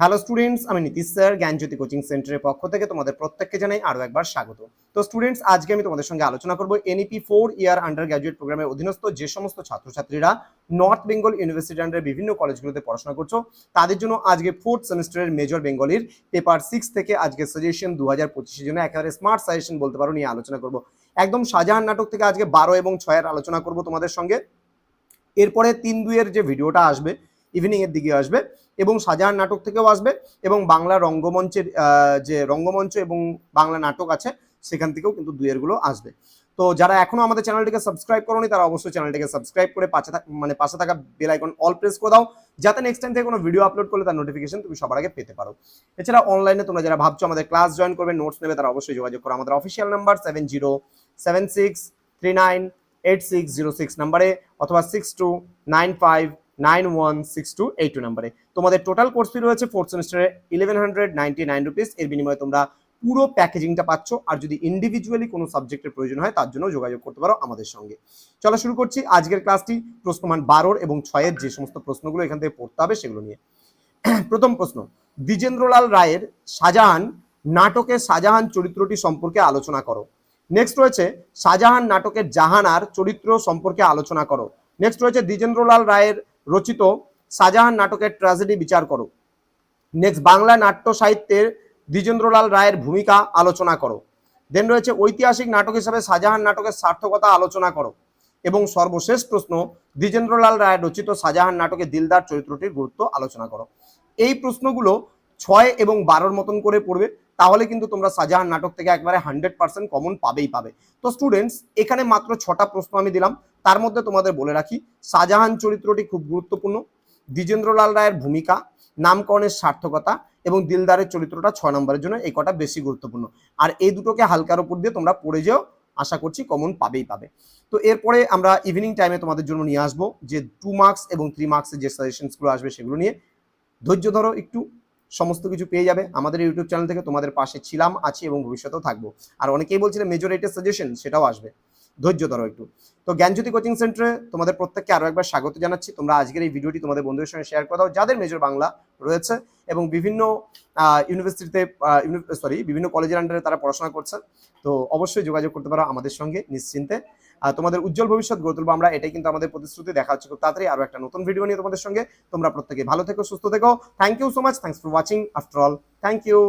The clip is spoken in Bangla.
হ্যালো স্টুডেন্টস আমি নীতিশ স্যার, জ্ঞানজ্যোতি কোচিং সেন্টারের পক্ষ থেকে তোমাদের প্রত্যেককে জানাই আরও একবার স্বাগত। তো স্টুডেন্টস আজকে আমি তোমাদের সঙ্গে আলোচনা করব NEP four year undergraduate প্রোগ্রামের অধীনস্থ যে সমস্ত ছাত্রছাত্রীরা নর্থ বেঙ্গল ইউনিভার্সিটি আন্ডারে বিভিন্ন কলেজগুলোতে পড়াশোনা করছ, তাদের জন্য আজকে ফোর্থ সেমিস্টারের মেজর বেঙ্গলির পেপার সিক্স থেকে আজকে সাজেশন দু হাজার পঁচিশের জন্য একেবারে স্মার্ট সাজেশন বলতে পারো, নিয়ে আলোচনা করব। একদম শাহজাহান নাটক থেকে আজকে বারো এবং ছয়ের আলোচনা করব তোমাদের সঙ্গে। এরপরে তিন দুইয়ের যে ভিডিওটা আসবে ইভিনিং এর দিকে আসবে এবং শাহজাহান নাটক থেকেও আসবে এবং বাংলা রঙ্গমঞ্চের যে রঙ্গমঞ্চ এবং বাংলা নাটক আছে, সেখান থেকেও কিন্তু দুইয়েরগুলো আসবে। তো যারা এখনও আমাদের চ্যানেলটিকে সাবস্ক্রাইব করোনি, তারা অবশ্যই চ্যানেলটিকে সাবস্ক্রাইব করে পাশে থাক- মানে পাশে থাকা বেল আইকন অল প্রেস করে দাও, যাতে নেক্সট টাইম থেকে কোনো ভিডিও আপলোড করলে তার নোটিফিকেশন তুমি সবার আগে পেতে পারো। এছাড়া অনলাইনে তোমরা যারা ভাবছ আমাদের ক্লাস জয়েন করবে নোটস নেবে, তারা অবশ্যই যোগাযোগ করো। আমাদের official number seven zero seven six three nine eight six zero six নাম্বারে অথবা six two nine five nine one six two eight two নাম্বারে। তোমাদের টোটাল কোর্স ফি রয়েছে ফোর্থ সেমিস্টারে eleven hundred ninety nine rupees এর বিনিময়ে তোমরা পুরো প্যাকেজিংটা পাচ্ছ। আর যদি ইন্ডিভিজুয়ালি কোনো সাবজেক্টের প্রয়োজন হয়, তার জন্য যোগাযোগ করতে পারো আমাদের সঙ্গে। চলো শুরু করছি আজকের ক্লাসটি প্রশ্নমান বারোর এবং ছয়ের যে সমস্ত প্রশ্নগুলো এখান থেকে পড়তে হবে, সেগুলো নিয়ে। প্রথম প্রশ্ন দ্বিজেন্দ্রলাল রায়ের শাহজাহান নাটকের শাহজাহান চরিত্রটি সম্পর্কে আলোচনা করো। নেক্সট রয়েছে, শাহজাহান নাটকের জাহানার চরিত্র সম্পর্কে আলোচনা করো। নেক্সট রয়েছে দ্বিজেন্দ্রলাল রায়ের রচিত শাহজাহান নাটকের ট্র্যাজেডি বিচার করো। নেক্সট বাংলা নাট্য সাহিত্যের দ্বিজেন্দ্রলাল রায়ের ভূমিকা আলোচনা করো। দেন রয়েছে ঐতিহাসিক নাটক হিসাবে শাহজাহান নাটকের সার্থকতা আলোচনা করো। এবং সর্বশেষ প্রশ্ন, দ্বিজেন্দ্রলাল রায়ের রচিত শাহজাহান নাটকে দিলদার চরিত্রটির গুরুত্ব আলোচনা করো। এই প্রশ্নগুলো ছয় এবং বারোর মতন করে পড়বে। তাহলে কিন্তু তোমরা শাহজাহান নাটক থেকে একবারে হান্ড্রেড পার্সেন্ট কমন পাবেই পাবে। তো স্টুডেন্টস এখানে মাত্র ছটা প্রশ্ন আমি দিলাম। তার মধ্যে তোমাদের বলে রাখি, শাহজাহান চরিত্রটি খুব গুরুত্বপূর্ণ, দ্বিজেন্দ্রলাল রায়ের ভূমিকা, নামকরণের সার্থকতা এবং দিলদারের চরিত্রটা ছয় নম্বরের জন্য এই কটা বেশি গুরুত্বপূর্ণ। আর এই দুটোকে হালকার উপর দিয়ে তোমরা পড়ে যেও, আশা করছি কমন পাবেই পাবে। তো এরপরে আমরা ইভিনিং টাইমে তোমাদের জন্য নিয়ে আসব যে টু মার্কস এবং থ্রি মার্কসের যে সাজেশনসগুলো আসবে সেগুলো নিয়ে। ধৈর্য ধরো একটু। সমস্ত কিছু পেয়ে যাবে। আমাদের ইউটিউব চ্যানেল থেকে তোমাদের পাশে ছিলাম, আছি এবং ভবিষ্যতেও থাকব। আর অনেকেই বলছিলেন মেজর এইটের সাজেশন সেটাও আসবে। ধৈর্য ধরো একটু। তো জ্ঞানজ্যোতি কোচিং সেন্টারে তোমাদের প্রত্যেককে আরও একবার স্বাগত জানাচ্ছি। তোমরা আজকের এই ভিডিওটি তোমাদের বন্ধুদের সঙ্গে শেয়ার করে দাও, যাদের মেজর বাংলা রয়েছে এবং বিভিন্ন ইউনিভার্সিটিতে সরি বিভিন্ন কলেজের আন্ডারে তারা পড়াশোনা করছে। তো অবশ্যই যোগাযোগ করতে পারো আমাদের সঙ্গে নিশ্চিন্তে। তোমাদের উজ্জ্বল ভবিষ্যৎ গড়ে তুলবো আমরা, এটাই কিন্তু আমাদের প্রতিশ্রুতি। দেখা হচ্ছে খুব তাড়াতাড়ি আরও একটা নতুন ভিডিও নিয়ে তোমাদের সঙ্গে। তোমরা প্রত্যেকে ভালো থেকো, সুস্থ থেকো। Thank you so much thanks for watching after all thank you